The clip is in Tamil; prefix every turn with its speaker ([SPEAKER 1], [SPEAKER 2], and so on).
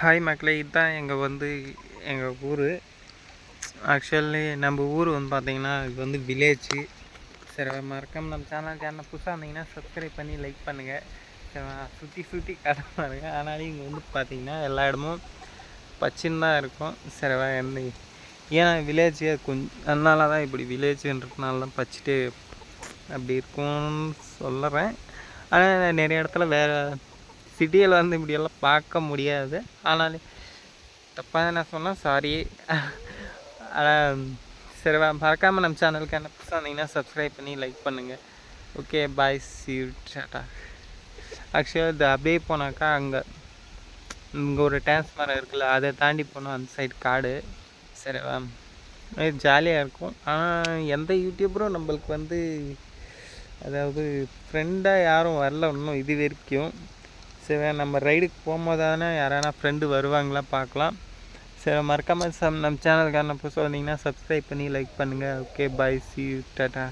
[SPEAKER 1] ஹாய் மக்களே. இதுதான் எங்கள் வந்து எங்கள் ஊர். ஆக்சுவலி நம்ம ஊர் வந்து பார்த்திங்கன்னா இது வந்து வில்லேஜு சரி மறக்காம நம்ம சேனல் சேனல் புதுசாக இருந்தீங்கன்னா சப்ஸ்கிரைப் பண்ணி லைக் பண்ணுங்கள் சரி சுற்றி சுற்றி கடை பாருங்க. ஆனாலும் இங்கே வந்து பார்த்தீங்கன்னா எல்லா இடமும் பச்சின்னு தான் இருக்கும். சரி என்ன. ஏன்னா வில்லேஜ் கொஞ்சம் அதனால தான் இப்படி வில்லேஜுன்றதுனால தான் பச்சிட்டு அப்படி இருக்கும்னு சொல்லுறேன் ஆனால் நிறைய இடத்துல வேறு சிட்டியில் வந்து இப்படியெல்லாம் பார்க்க முடியாது. ஆனாலும் தப்பாக நான் சொன்னால் சாரி ஆனால் சரி மறக்காமல் நம்ம சேனலுக்கு என்ன சொன்னீங்கன்னா சப்ஸ்கிரைப் பண்ணி லைக் பண்ணுங்கள் ஓகே பாய் சி டாட்டா ஆக்சுவலாக இது அப்படியே போனாக்கா அங்கே இங்கே ஒரு டேன்ஸ் மரம் இருக்குல்ல அதை தாண்டி போனோம் அந்த சைடு காடு. சரிவா ஜாலியாக இருக்கும். ஆனால் எந்த யூடியூபரும் நம்மளுக்கு வந்து அதாவது ஃப்ரெண்டாக யாரும் வரல இன்னும் இது வரைக்கும். சரி நம்ம ரைடுக்கு போகும்போது தானே யாரானா ஃப்ரெண்டு வருவாங்களா பார்க்கலாம். சரி மறக்காமல் சம் நம்ம சேனலுக்கான புதுசாக வந்தீங்கன்னா சப்ஸ்கிரைப் பண்ணி லைக் பண்ணுங்கள் ஓகே பாய் சி டாட்டா